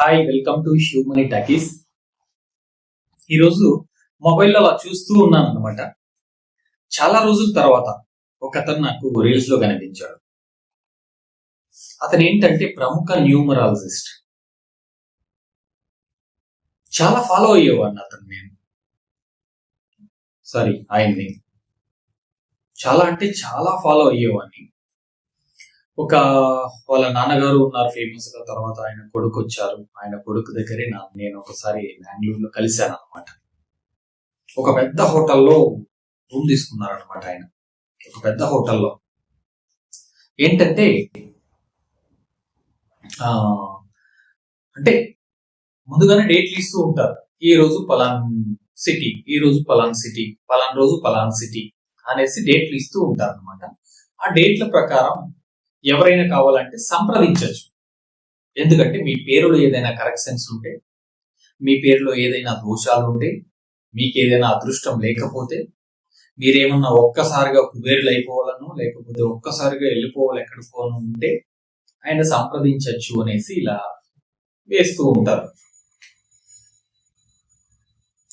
Hi welcome to హ్యూమనీ talkies ఈరోజు మొబైల్లో అలా చూస్తూ ఉన్నాను అనమాట చాలా రోజుల తర్వాత ఒక అతను నాకు రీల్స్లో కనిపించాడు. అతను ఏంటంటే ప్రముఖ న్యూమరాలజిస్ట్ చాలా ఫాలో అయ్యేవాడిని అతను నేను. సారీ ఆయన్ని. చాలా అంటే చాలా ఫాలో అయ్యేవాడిని. ఒక వాళ్ళ నాన్నగారు ఉన్నారు ఫేమస్గా. తర్వాత ఆయన కొడుకు వచ్చారు. ఆయన కొడుకు దగ్గరే నా నేను ఒకసారి బెంగళూరులో కలిశాను అనమాట ఒక పెద్ద హోటల్లో రూమ్ తీసుకున్నారు అనమాట ఆయన. ఒక పెద్ద హోటల్లో. ఏంటంటే ఆ అంటే ముందుగానే డేట్లు ఇస్తూ ఉంటారు. ఈ రోజు పలాన్ సిటీ ఈ రోజు పలాన్ సిటీ పలాన్ రోజు పలాన్ సిటీ అనేసి డేట్లు ఇస్తూ ఉంటారు అనమాట ఆ డేట్ల ప్రకారం ఎవరైనా కావాలంటే సంప్రదించవచ్చు. ఎందుకంటే మీ పేరులో ఏదైనా కరెక్షన్స్ ఉంటే మీ పేరులో ఏదైనా దోషాలు ఉంటే మీకు ఏదైనా అదృష్టం లేకపోతే మీరేమన్నా ఒక్కసారిగా కుబేరులు అయిపోవాలను లేకపోతే ఒక్కసారిగా వెళ్ళిపోవాలి ఎక్కడికోవాలను ఉంటే ఆయన సంప్రదించవచ్చు అనేసి ఇలా వేస్తూ ఉంటారు.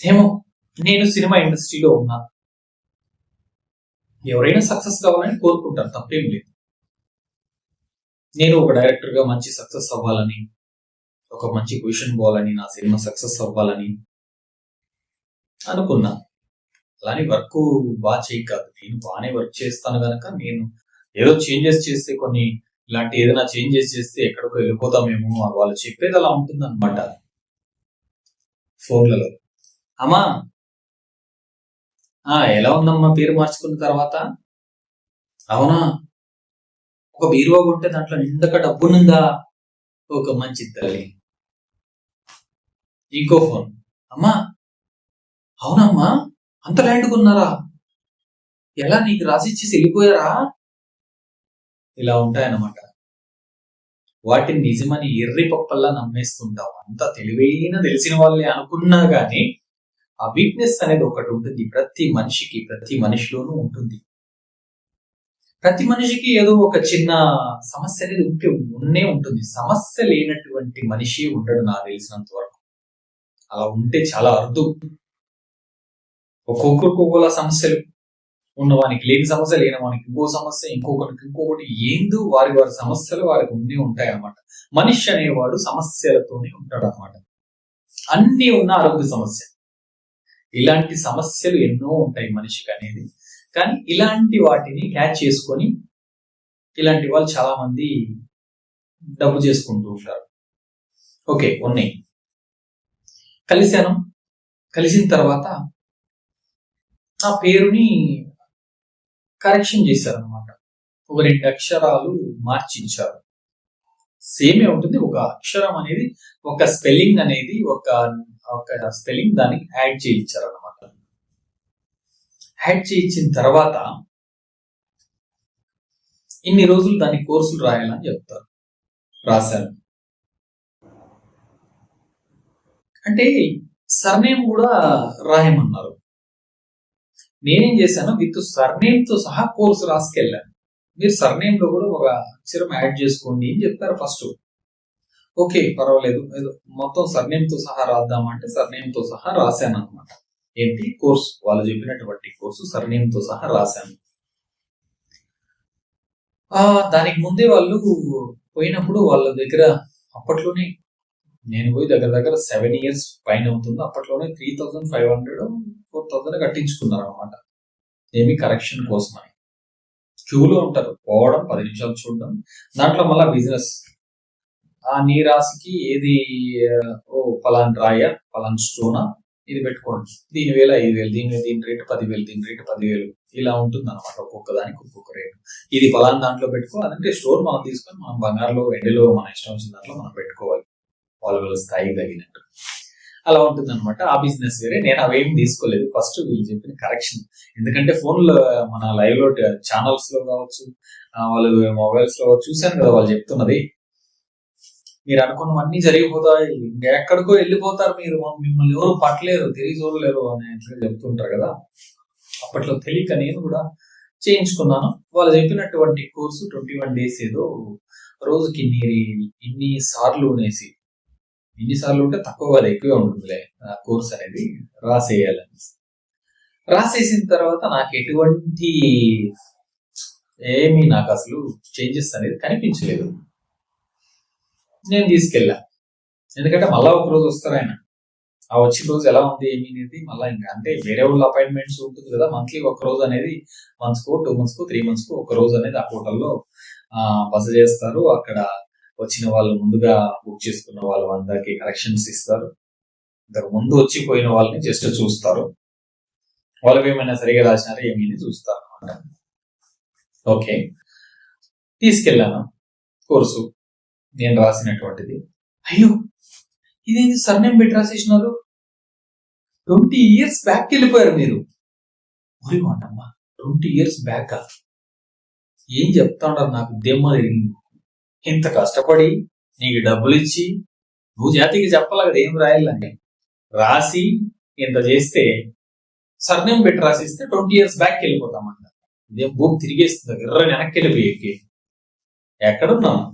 ఏమో నేను సినిమా ఇండస్ట్రీలో ఉన్నా. ఎవరైనా సక్సెస్ కావాలని కోరుకుంటారు తప్పేం లేదు. నేను ఒక డైరెక్టర్గా మంచి సక్సెస్ అవ్వాలని ఒక మంచి పొజిషన్ పోవాలని నా సినిమా సక్సెస్ అవ్వాలని అనుకున్నా. అలానే వర్క్ బాగా చేయి కాదు. నేను బాగానే వర్క్ చేస్తాను కనుక నేను ఏదో చేంజెస్ చేస్తే కొన్ని ఇలాంటి ఏదైనా చేంజెస్ చేస్తే ఎక్కడికో వెళ్ళిపోతామేమో వాళ్ళు చెప్పేది అలా ఉంటుంది అనమాట ఫోన్లలో. అమ్మా! ఆ ఎలా ఉందమ్మా పేరు మార్చుకున్న తర్వాత? అవునా? ఒక బీరువా కొంటే దాంట్లో నిండక డబ్బునుందా ఒక మంచి తల్లి. ఇంకో ఫోన్ అమ్మా! అవునమ్మా! అంత ల్యాండ్ కొన్నారా? ఎలా నీకు రాసిచ్చి వెళ్ళిపోయారా ఇలా ఉంటాయన్నమాట. వాటిని నిజమని ఎర్రి పప్పల్లా నమ్మేస్తుంటాం అంత తెలివైన తెలిసిన వాళ్ళే అనుకున్నా కానీ ఆ వీక్నెస్ అనేది ఒకటి ఉంటుంది. ప్రతి మనిషికి ప్రతి మనిషిలోనూ ఉంటుంది. ప్రతి మనిషికి ఏదో ఒక చిన్న సమస్య అనేది ఉంటే ఉన్నే ఉంటుంది. సమస్య లేనటువంటి మనిషి ఉండడు నాకు తెలిసినంత వరకు. అలా ఉంటే చాలా అరుదు. ఒక్కొక్కరికి ఒక్కోలా సమస్యలు ఉన్నవానికి లేని సమస్య లేని వానికి ఇంకో సమస్య ఇంకొకరికి ఇంకొకటి ఏందో వారి వారి సమస్యలు వారికి ఉండి ఉంటాయి అన్నమాట. మనిషి అనేవాడు సమస్యలతోనే ఉంటాడు అనమాట అన్ని ఉన్న ఆరోగ్య సమస్య. ఇలాంటి సమస్యలు ఎన్నో ఉంటాయి మనిషికి అనేది. కానీ ఇలాంటి వాటిని క్యాచ్ చేసుకొని ఇలాంటి వాళ్ళు చాలా మంది డబ్బు చేసుకుంటూ ఉంటారు. ఓకే ఉన్నాయి. కలిశాను. కలిసిన తర్వాత ఆ పేరుని కరెక్షన్ చేశారు అనమాట ఒక రెండు అక్షరాలు మార్చించారు. సేమే ఉంటుంది ఒక అక్షరం అనేది ఒక స్పెల్లింగ్ అనేది ఒక ఒక స్పెల్లింగ్ దానికి యాడ్ చేయించారు అనమాట యాడ్ చేయించిన తర్వాత ఇన్ని రోజులు దాని కోర్సులు రాయాలని చెప్తారు. రాశాను అంటే సర్నేమ్ కూడా రాయమన్నారు. నేనేం చేశాను విత్ సర్నేమ్తో సహా కోర్సు రాసుకెళ్ళాను. మీరు సర్నేమ్లో కూడా ఒక అక్షరం యాడ్ చేసుకోండి అని చెప్తారు ఫస్ట్. ఓకే పర్వాలేదు. మొత్తం సర్నేమ్తో సహా రాద్దామంటే సర్నేమ్తో సహా రాశాను అనమాట ఏంటి? కోర్సు. వాళ్ళు చెప్పినటువంటి కోర్సు సర్నేమ్తో సహా రాశాను. ఆ దానికి ముందే వాళ్ళు పోయినప్పుడు వాళ్ళ దగ్గర అప్పట్లోనే నేను పోయి దగ్గర దగ్గర సెవెన్ ఇయర్స్ పైన అవుతుంది. అప్పట్లోనే three thousand five hundred four thousand కట్టించుకున్నారు అనమాట ఏమి కరెక్షన్ కోసం అని క్యూలో ఉంటారు. పోవడం పది నిమిషాలు చూడడం. దాంట్లో మళ్ళీ బిజినెస్. ఆ నీ రాశికి ఏది ఓ పలాన్ రాయ పలాన్ స్టోనా? ఇది పెట్టుకోండి. దీని వేల ఐదు వేలు దీని దీని రేటు పదివేలు దీని రేటు పదివేలు. ఇలా ఉంటుంది అనమాట ఒక్కొక్క దానికి ఒక్కొక్క రేటు. ఇది పలాన్ దాంట్లో పెట్టుకో అదంటే స్టోర్ మనం తీసుకొని మనం బంగారులో వెండిలో మన ఇష్టం వచ్చిన దాంట్లో మనం పెట్టుకోవాలి. వాళ్ళ వాళ్ళ స్థాయికి తగినట్టు. అలా ఉంటుంది అనమాట ఆ బిజినెస్ వేరే. నేను అవేం తీసుకోలేదు. ఫస్ట్ వీళ్ళు చెప్పిన కరెక్షన్. ఎందుకంటే ఫోన్లో మన లైవ్లో ఛానల్స్లో కావచ్చు వాళ్ళు మొబైల్స్లో చూశాను కదా వాళ్ళు చెప్తున్నది. మీరు అనుకున్నవన్నీ జరిగిపోతాయి. ఎక్కడికో వెళ్ళిపోతారు మీరు. మిమ్మల్ని ఎవరు పట్టలేరు. తెలియ చూడలేరు అని చెప్తుంటారు కదా. అప్పట్లో తెలియక నేను కూడా చేయించుకున్నాను. వాళ్ళు చెప్పినటువంటి కోర్సు ట్వంటీ వన్ డేస్ ఏదో రోజుకి ఇన్ని ఇన్ని సార్లు అనేసి. ఎన్నిసార్లు ఉంటే తక్కువ కాదు ఎక్కువే ఉంటుందిలే. ఆ కోర్స్ అనేది రాసేయాలని. రాసేసిన తర్వాత నాకు ఎటువంటి ఏమీ నాకు అసలు చేంజెస్ అనేది కనిపించలేదు. నేను తీసుకెళ్ళా. ఎందుకంటే మళ్ళా ఒక రోజు వస్తారు ఆయన. ఆ వచ్చిన రోజు ఎలా ఉంది ఏమి అనేది మళ్ళీ ఇంకా అంటే వేరే వాళ్ళ అపాయింట్మెంట్స్ ఉంటుంది కదా మంత్లీ ఒక రోజు అనేది మంత్స్ టూ మంత్స్కు త్రీ మంత్స్కి ఒక రోజు అనేది ఆ హోటల్లో బస చేస్తారు. అక్కడ వచ్చిన వాళ్ళు ముందుగా బుక్ చేసుకున్న వాళ్ళు అందరికి కలెక్షన్స్ ఇస్తారు. ఇంతకు ముందు వచ్చి పోయిన వాళ్ళని జస్ట్ చూస్తారు. వాళ్ళు ఏమైనా సరిగా రాసినారా ఏమీ అని చూస్తారు. అనమాట ఓకే. తీసుకెళ్ళాను. కోర్సు. నేను రాసినటువంటిది. అయ్యో! ఇదేంటి సర్నేమ్ పెట్టి రాసేసినారు ట్వంటీ ఇయర్స్ బ్యాక్ వెళ్ళిపోయారు మీరు. మరి మాటమ్మా ట్వంటీ ఇయర్స్ బ్యాక్ ఏం చెప్తా ఉంటారు నాకు? దెమ్మ తిరిగింది. ఇంత కష్టపడి నీకు డబ్బులు ఇచ్చి నువ్వు జాతికి చెప్పాలి కదా ఏం రాయాలని? రాసి ఇంత చేస్తే సర్నేమ్ పెట్టి రాసిస్తే ట్వంటీ ఇయర్స్ బ్యాక్ వెళ్ళిపోతామంట. ఇదేం భూమి తిరిగేస్తుంది? ఎర్ర వెనక్కి వెళ్ళిపోయి ఎక్కడున్నావు?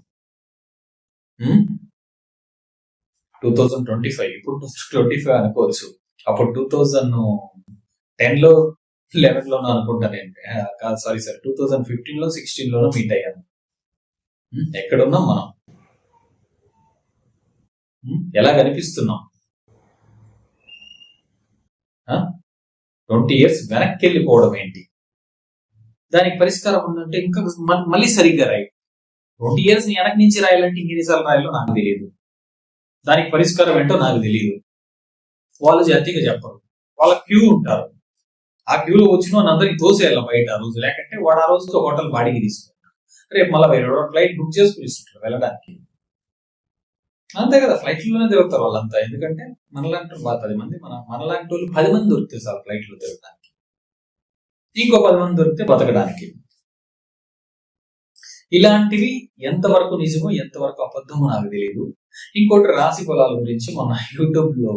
టూ థౌజండ్ ట్వంటీ ఫైవ్ ఇప్పుడు ట్వంటీ ఫైవ్ అనుకోవచ్చు. అప్పుడు టూ థౌజండ్ టెన్లో లెవెన్ లోనో అనుకుంటా నేను కాదు సారీ సార్ టూ థౌజండ్ ఫిఫ్టీన్లో సిక్స్టీన్ లోనో మీట్ అయ్యాను ఎక్కడున్నాం మనం? ఎలా కనిపిస్తున్నాం? ట్వంటీ ఇయర్స్ వెనక్కి వెళ్ళిపోవడం ఏంటి? దానికి పరిష్కారం ఉందంటే ఇంకా మళ్ళీ సరిగ్గా రాయి. ట్వంటీ ఇయర్స్ వెనక్కి నుంచి రాయాలంటే ఇంకెన్నిసార్లు రాయాలో నాకు తెలియదు. దానికి పరిష్కారం ఏంటో నాకు తెలియదు వాళ్ళు జాతీయంగా చెప్పరు. వాళ్ళ క్యూ ఉంటారు. ఆ క్యూలో వచ్చిన వాళ్ళని తోసేయాలి బయట ఆ రోజు. లేకంటే వాడు ఆ రోజుకి హోటల్ బాడీకి తీసుకుంటారు రేపు మళ్ళీ వేరే ఫ్లైట్ బుక్ చేసుకుని ఇస్తుంటారు వెళ్ళడానికి. అంతే కదా ఫ్లైట్లోనే తిరుగుతారు వాళ్ళంతా. ఎందుకంటే మనలాంటి వాళ్ళు పది మంది మన మనలాంటి వాళ్ళు పది మంది దొరికితే సార్ ఫ్లైట్లో తిరగడానికి. ఇంకో పది మంది దొరికితే బతకడానికి. ఇలాంటివి ఎంతవరకు నిజమో ఎంతవరకు అబద్ధమో నాకు తెలియదు ఇంకోటి రాశి ఫలాల గురించి మన యూట్యూబ్లో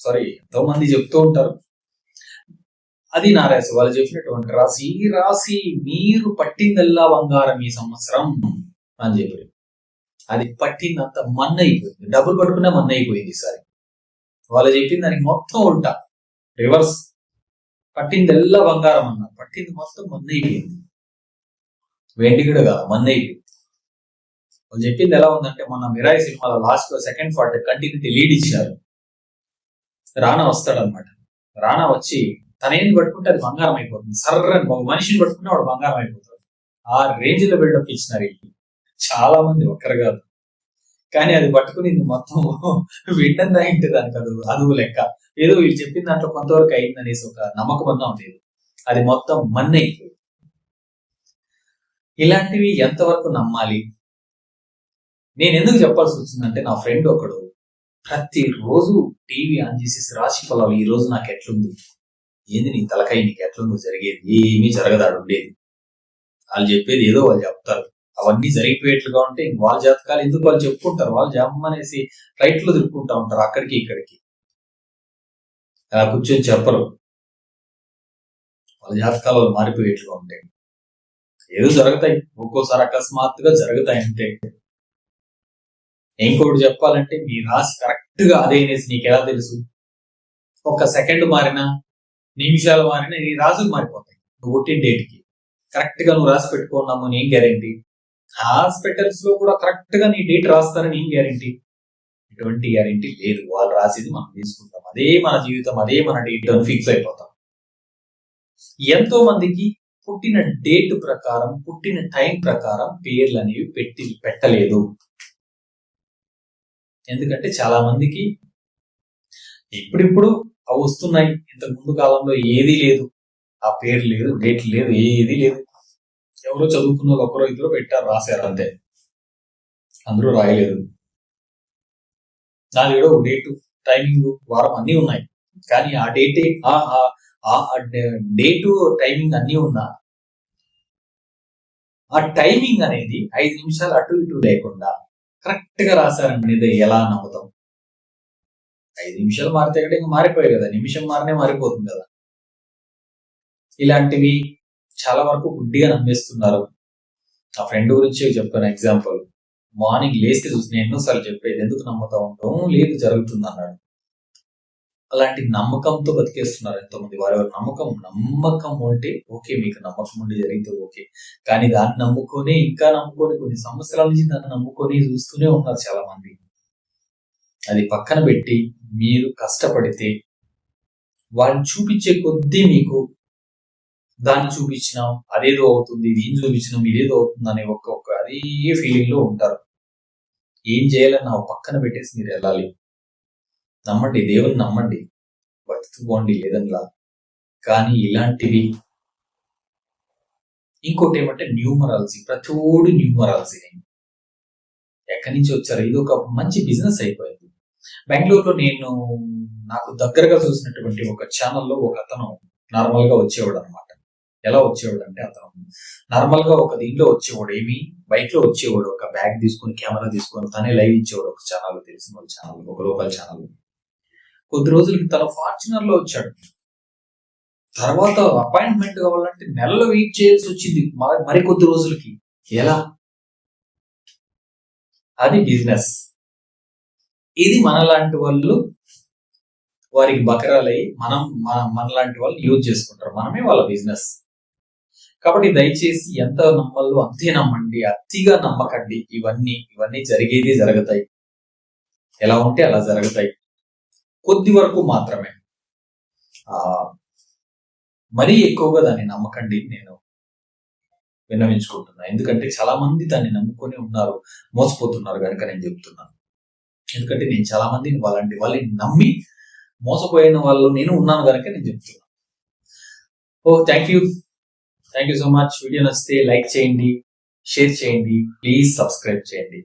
సారీ ఎంతో మంది చెప్తూ ఉంటారు. అది నా రాశి. వాళ్ళు చెప్పినటువంటి రాశి ఈ రాశి మీరు పట్టిందల్లా బంగారం ఈ సంవత్సరం అని చెప్పారు. అది పట్టిందంత మన్న అయిపోయింది డబ్బులు పట్టుకునే మన్న అయిపోయింది ఈసారి. వాళ్ళు చెప్పింది దానికి మొత్తం ఉంటా రివర్స్. పట్టిందల్లా బంగారం అన్నారు. పట్టింది మొత్తం మన్న అయిపోయింది వెండి కూడా కాదు మన్న అయిపోయింది వాళ్ళు చెప్పింది ఎలా ఉందంటే మొన్న మిరాయి సినిమాలో లాస్ట్లో సెకండ్ పార్ట్ కంటిన్యూటీ లీడ్ ఇచ్చారు. రానా వస్తాడనమాట రానా వచ్చి తన ఏం పట్టుకుంటే అది బంగారం అయిపోతుంది. సర్రని ఒక మనిషిని పట్టుకుంటే వాడు బంగారం అయిపోతాడు. ఆ రేంజ్లో బిల్డప్ ఇచ్చినారు చాలా మంది ఒక్కరు కాదు. కానీ అది పట్టుకుని మొత్తం వింటుందా ఏంటి దానికి అది అదువు లెక్క. ఏదో వీళ్ళు చెప్పిన దాంట్లో కొంతవరకు అయిందనేసి ఒక నమ్మకం అన్నా ఉండేది. అది మొత్తం మన్ను ఇలాంటివి ఎంతవరకు నమ్మాలి? నేను ఎందుకు చెప్పాల్సి వచ్చిందంటే నా ఫ్రెండ్ ఒకడు ప్రతిరోజు టీవీ ఆన్ చేసేసి రాశి ఫలాలు ఈ రోజు నాకు ఎట్లుంది? ఏంది నీ తలకాయ నీకు ఎట్లుందో జరిగేది? ఏమీ జరగదాడు ఉండేది. వాళ్ళు చెప్పేది ఏదో వాళ్ళు చెప్తారు. అవన్నీ జరిగిపోయేట్లుగా ఉంటే వాళ్ళ జాతకాలు ఎందుకు వాళ్ళు చెప్పుకుంటారు? వాళ్ళు జమ్మనేసి ఫ్లైట్లో ఉంటారు అక్కడికి ఇక్కడికి. అలా కూర్చొని చెప్పరు. వాళ్ళ జాతకాలు వాళ్ళు మారిపోయేట్లుగా ఉంటాయి ఏదో జరుగుతాయి. ఒక్కోసారి అకస్మాత్తుగా జరుగుతాయి అంటే ఇంకోటి చెప్పాలంటే మీ రాశి కరెక్ట్గా అదే అనేసి నీకు ఎలా తెలుసు? ఒక సెకండ్ మారినా నిమిషాలు మారినా నీ రాజులు మారిపోతాయి. నువ్వు పుట్టిన డేట్కి. కరెక్ట్గా నువ్వు రాసి పెట్టుకున్నాము ఏం గ్యారంటీ హాస్పిటల్స్లో కూడా కరెక్ట్గా నీ డేట్ రాస్తారని ఏం గ్యారంటీ ఎటువంటి గ్యారంటీ లేదు. వాళ్ళు రాసేది మనం తీసుకుంటాం. అదే మన జీవితం అదే మన డేట్ అని ఫిక్స్ అయిపోతాం. ఎంతో మందికి పుట్టిన డేట్ ప్రకారం పుట్టిన టైం ప్రకారం పేర్లు అనేవి పెట్టి పెట్టలేదు. ఎందుకంటే చాలా మందికి ఇప్పుడిప్పుడు అవి వస్తున్నాయి. ఇంతకు ముందు కాలంలో ఏదీ లేదు. ఆ పేరు లేదు డేట్ లేదు ఏది లేదు. ఎవరో చదువుకున్న ఒకరో ఇద్దరు పెట్టారు రాశారు అంతే. అందరూ రాయలేదు. దాని కూడా డేట్ టైమింగ్ వారం అన్నీ ఉన్నాయి. కానీ ఆ డేటే ఆ డేటు టైమింగ్ అన్నీ ఉన్నా ఆ టైమింగ్ అనేది ఐదు నిమిషాలు అటు ఇటు లేకుండా కరెక్ట్గా రాశారండి ఇది ఎలా నమ్ముతాం? ఐదు నిమిషాలు మారితే కూడా ఇంకా మారిపోయాయి కదా. నిమిషం మారినే మారిపోతుంది కదా. ఇలాంటివి చాలా వరకు గుడ్డిగా నమ్మేస్తున్నారు. నా ఫ్రెండ్ గురించి చెప్పాను ఎగ్జాంపుల్. మార్నింగ్ లేస్తే చూసి నేను ఎన్నోసార్లు చెప్పేది ఎందుకు నమ్ముతా ఉంటాం లేదు జరుగుతుంది అన్నాడు. అలాంటి నమ్మకంతో బతికేస్తున్నారు ఎంతోమంది. వారి వారి నమ్మకం నమ్మకం అంటే ఓకే మీకు నమ్మకం ఉండి జరిగితే ఓకే. కానీ దాన్ని నమ్ముకొని ఇంకా నమ్ముకొని కొన్ని సంవత్సరాల నుంచి దాన్ని నమ్ముకొని చూస్తూనే ఉన్నారు చాలా మంది అది పక్కన పెట్టి మీరు కష్టపడితే వాళ్ళు చూపించే కొద్దీ మీకు దాన్ని చూపించినాం అదేదో అవుతుంది దీన్ని చూపించినాం ఇదేదో అవుతుంది అనే ఒక్క ఒక్క అదే ఫీలింగ్లో ఉంటారు. ఏం చేయాలని నా పక్కన పెట్టేసి మీరు వెళ్ళాలి. నమ్మండి దేవుని నమ్మండి. బతుకుపోండి లేదనిలా కానీ ఇలాంటివి ఇంకోటి ఏమంటే న్యూమరాలజీ ప్రతోడు న్యూమరాలజీ ఎక్కడి నుంచి వచ్చారు? ఇది ఒక మంచి బిజినెస్ అయిపోయింది. బెంగళూరులో నేను నాకు దగ్గరగా చూసినటువంటి ఒక ఛానల్లో ఒక అతను నార్మల్గా వచ్చేవాడు అనమాట ఎలా వచ్చేవాడు అంటే అతను నార్మల్గా ఒక దీంట్లో వచ్చేవాడు ఏమి? బైక్లో వచ్చేవాడు. ఒక బ్యాగ్ తీసుకొని కెమెరా తీసుకొని తనే లైవ్ ఇచ్చేవాడు ఒక ఛానల్ తెలిసిన వాళ్ళ ఛానల్ ఒక లోకల్ ఛానల్ కొద్ది రోజులకి తన ఫార్చునర్లో వచ్చాడు. తర్వాత అపాయింట్మెంట్ కావాలంటే నెలలో వెయిట్ చేయాల్సి వచ్చింది. మరి మరి కొద్ది రోజులకి. ఎలా? అది బిజినెస్. ఇది మనలాంటి వాళ్ళు వారికి బకరాలై మనం మన మనలాంటి వాళ్ళు యూజ్ చేసుకుంటారు. మనమే వాళ్ళ బిజినెస్. కాబట్టి దయచేసి ఎంత నమ్మల్లో అంతే నమ్మండి. అతిగా నమ్మకండి. ఇవన్నీ ఇవన్నీ జరిగేది జరుగుతాయి. ఎలా ఉంటే అలా జరుగుతాయి. కొద్ది వరకు మాత్రమే. మరీ ఎక్కువగా దాన్ని నమ్మకండి నేను విన్నవించుకుంటున్నా. ఎందుకంటే చాలా మంది దాన్ని నమ్ముకొని ఉన్నారు మోసపోతున్నారు కనుక నేను చెప్తున్నాను. ఎందుకంటే నేను చాలా మందిని వాళ్ళంటి వాళ్ళని నమ్మి మోసపోయిన వాళ్ళు నేను ఉన్నాను కనుక నేను చెప్తున్నాను. ఓ thank you. Thank you so much. Video నచ్చితే లైక్ చేయండి షేర్ చేయండి ప్లీజ్ సబ్స్క్రైబ్ చేయండి.